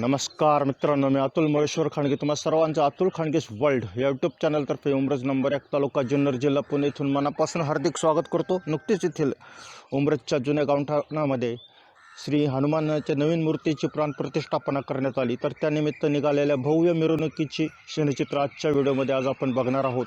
नमस्कार मित्रांनो मी अतुल महेश्वर खांडगे. तुम्हा सर्वांचं अतुल खांडगेस वर्ल्ड या यूट्यूब चॅनलतर्फे उमरज नंबर एक तालुका जुन्नर जिल्हा पुणे इथून मनापासून हार्दिक स्वागत करतो. नुकतीच येथील उमरजच्या जुन्या गावठाणामध्ये श्री हनुमानाच्या नवीन मूर्तीची प्राणप्रतिष्ठापना करण्यात आली. तर त्यानिमित्त निघालेल्या भव्य मिरवणुकीची क्षणचित्र आजच्या व्हिडिओमध्ये आज आपण बघणार आहोत.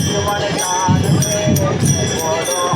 you wanna dance,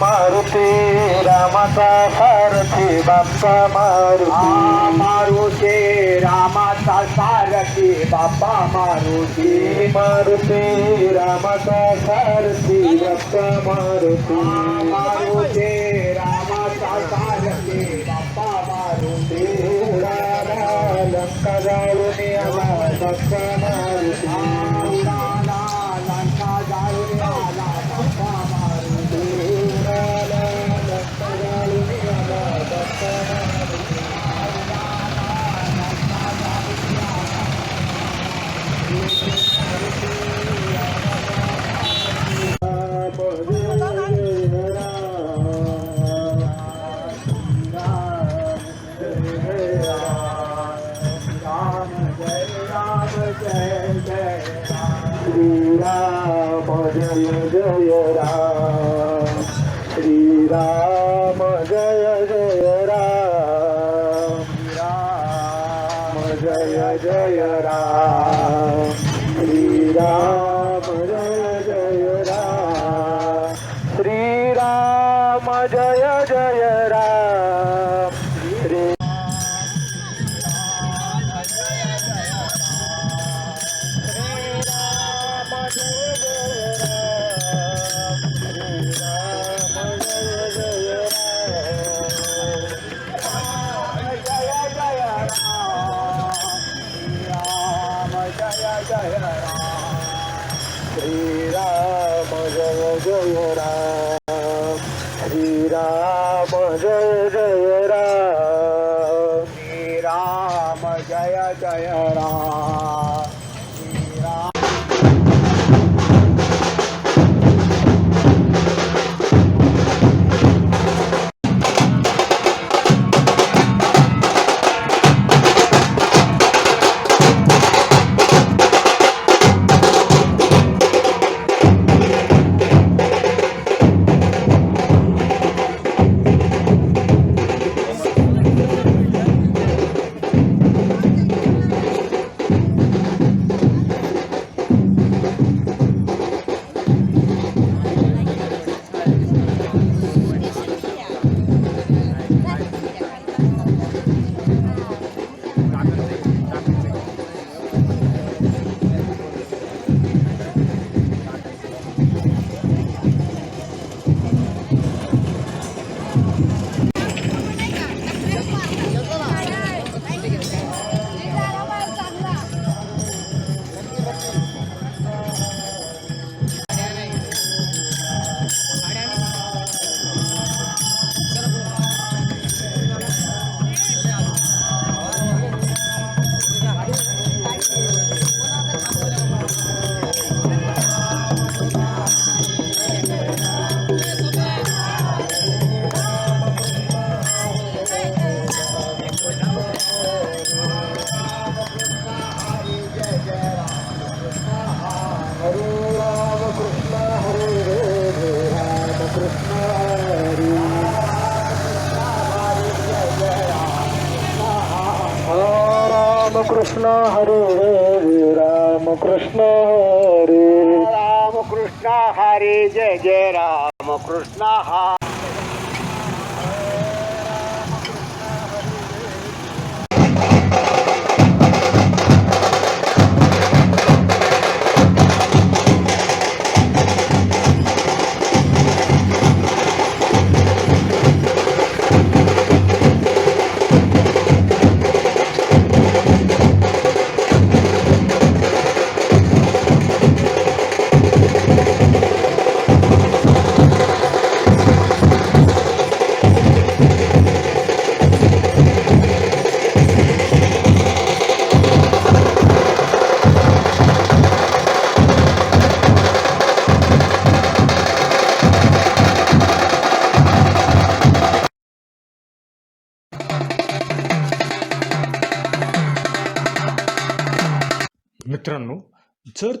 मारुती रामाचा सारथी बाप्पा मारुती. मारुती रामाचा सारथी बाप्पा मारुती. मारुती रामाचा सारथी बाप्पा मारुती. मारुती रामाचा सारथी बाप्पा मारुती. लंका जाऊन आला बाप्पा मारुती. প্রশ্ন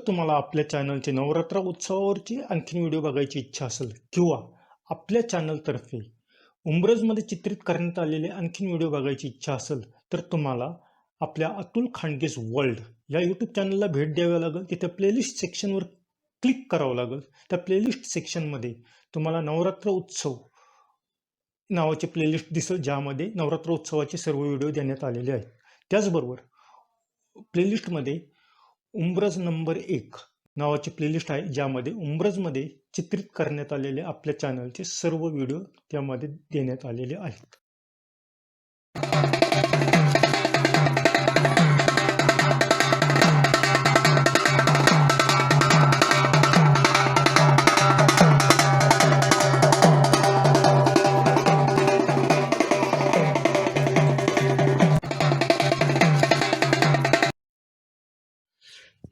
तुम्हाला आपल्या चॅनलचे नवरात्र उत्सवावरची आणखीन व्हिडिओ बघायची इच्छा असेल किंवा आपल्या चॅनलतर्फे उमरजमध्ये चित्रित करण्यात आलेले आणखीन व्हिडिओ बघायची इच्छा असेल तर तुम्हाला आपल्या अतुल खांडगेज वर्ल्ड या यूट्यूब चॅनलला भेट द्यावी लागेल. तिथे प्लेलिस्ट सेक्शनवर क्लिक करावं लागेल. त्या प्लेलिस्ट सेक्शनमध्ये तुम्हाला नवरात्र उत्सव नावाचे प्लेलिस्ट दिसेल ज्यामध्ये नवरात्र उत्सवाचे सर्व व्हिडिओ देण्यात आलेले आहेत. त्याचबरोबर प्लेलिस्टमध्ये उंब्रज नंबर एक नावाची प्लेलिस्ट आहे ज्यामध्ये उंब्रजमध्ये चित्रित करण्यात आलेले आपल्या चॅनलचे सर्व व्हिडिओ त्यामध्ये देण्यात आलेले आहेत.